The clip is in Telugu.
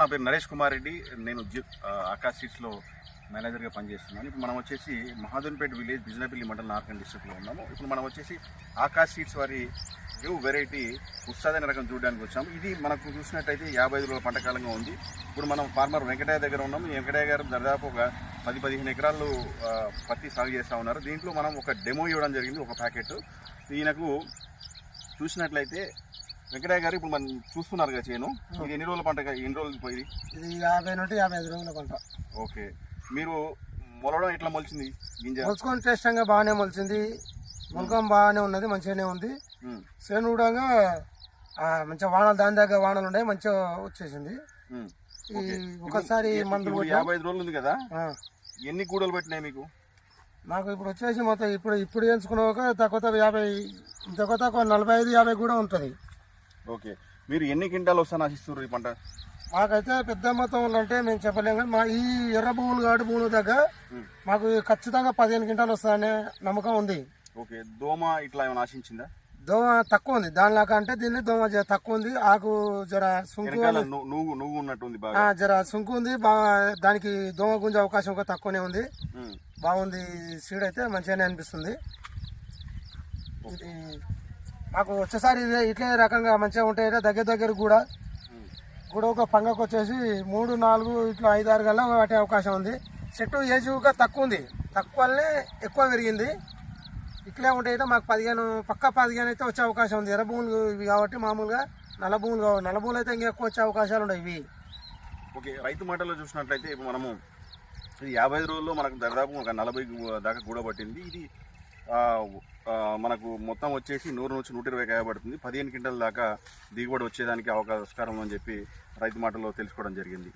నా పేరు నరేష్ కుమార్ రెడ్డి. నేను ఆకాశ్ సీట్స్లో మేనేజర్గా పనిచేస్తున్నాను. ఇప్పుడు మనం వచ్చేసి మహాదన్పేట విలేజ్ బిజినపల్లి మండలం నార్కన్ డిస్ట్రిక్ట్లో ఉన్నాము. ఇప్పుడు మనం వచ్చేసి ఆకాశ్ సీట్స్ వారి న్యూ వెరైటీ ఉత్సాదైన రకం చూడడానికి వచ్చాము. ఇది మనకు చూసినట్టయితే యాభై ఐదు రోజుల పంటకాలంగా ఉంది. ఇప్పుడు మనం ఫార్మర్ వెంకటయ్య దగ్గర ఉన్నాము. వెంకటయ్య గారు దాదాపు ఒక పది పదిహేను ఎకరాలు పత్తి సాగు చేస్తూ ఉన్నారు. దీంట్లో మనం ఒక డెమో ఇవ్వడం జరిగింది ఒక ప్యాకెట్. ఈయనకు చూసినట్లయితే వెంకటయ్య గారు ఇప్పుడు మనం చూస్తున్నారు కదా చేను. ఇది ఎన్ని రోజుల పంట ఎన్ని రోజులు పోయి ఇది యాభై నుండి యాభై ఐదు రోజుల పంట. ఓకే. మీరు మొలవడం ఎట్లా మొలిచింది? గింజ? మొలుచుకొని టేస్టంగా బాగానే మొలిచింది. మొలకం బాగానే ఉన్నది మంచిగానే ఉంది. చేను కూడా మంచిగా వానలు దాని దగ్గర వానలు ఉన్నాయి మంచిగా వచ్చేసింది. ఒకసారి మందులు. యాభై ఐదు రోజులు ఉంది కదా? ఎన్ని కూడలు పెట్టినాయి మీకు? నాకు ఇప్పుడు వచ్చేసి మొత్తం ఇప్పుడు ఇప్పుడు ఎంచుకున్నాక తక్కువ తక్కువ యాభై తక్కువ తక్కువ నలభై ఐదు యాభై కూడా ఉంటుంది. ఓకే. మీరు ఎన్ని క్వింటాలు వస్తాను ఆశిస్తున్నారు ఈ పంట? మాకైతే పెద్ద మొత్తంలో అంటే మేము చెప్పలేము కానీ మా ఈ ఎర్ర భూములు గాడి భూముల దగ్గర. మాకు ఖచ్చితంగా పదిహేను క్వింటాలు వస్తాయనే నమ్మకం ఉంది. ఓకే. దోమ ఇట్లా ఏమైనా ఆశించిందా? దోమ తక్కువ ఉంది. దానిలాగా అంటే దీన్ని దోమ జర తక్కువ ఉంది. ఆకు జర సుంకు నువ్వు నువ్వు ఉన్నట్టుంది జర సుంకు ఉంది. బాగా దానికి దోమ గుంజే అవకాశం కూడా తక్కువనే ఉంది. బాగుంది. సీడ్ అయితే మంచిగానే అనిపిస్తుంది. మాకు వచ్చేసారి ఇదే ఇట్లే రకంగా మంచిగా ఉంటాయి దగ్గర దగ్గర కూడా. కూడా ఒక పంగకు వచ్చేసి మూడు నాలుగు ఇట్లా ఐదు ఆరు గల్లా పట్టే అవకాశం ఉంది. చెట్టు ఏజ్గా తక్కువ ఉంది. తక్కువనే ఎక్కువ పెరిగింది. ఇట్లే ఉంటాయి మాకు పదిహేను పక్క పదిహేను అయితే వచ్చే అవకాశం ఉంది. ఎర్ర భూములు ఇవి కాబట్టి మామూలుగా నల్ల భూములు కావు. నల్ల భూములు అయితే ఇంకా ఎక్కువ వచ్చే అవకాశాలు ఉన్నాయి ఇవి. ఓకే రైతు మాటలో చూసినట్లయితే ఇప్పుడు మనము ఇది యాభై ఐదు రోజుల్లో మనకు దాదాపు ఒక నలభై దాకా కూడబట్టింది ఇది మనకు మొత్తం వచ్చేసి నూరు నుంచి నూట ఇరవై కాయబడుతుంది పదిహేను క్వింటల్ దాకా దిగుబడి వచ్చేదానికి అవకాశం అని చెప్పి రైతు మాటలో తెలుసుకోవడం జరిగింది.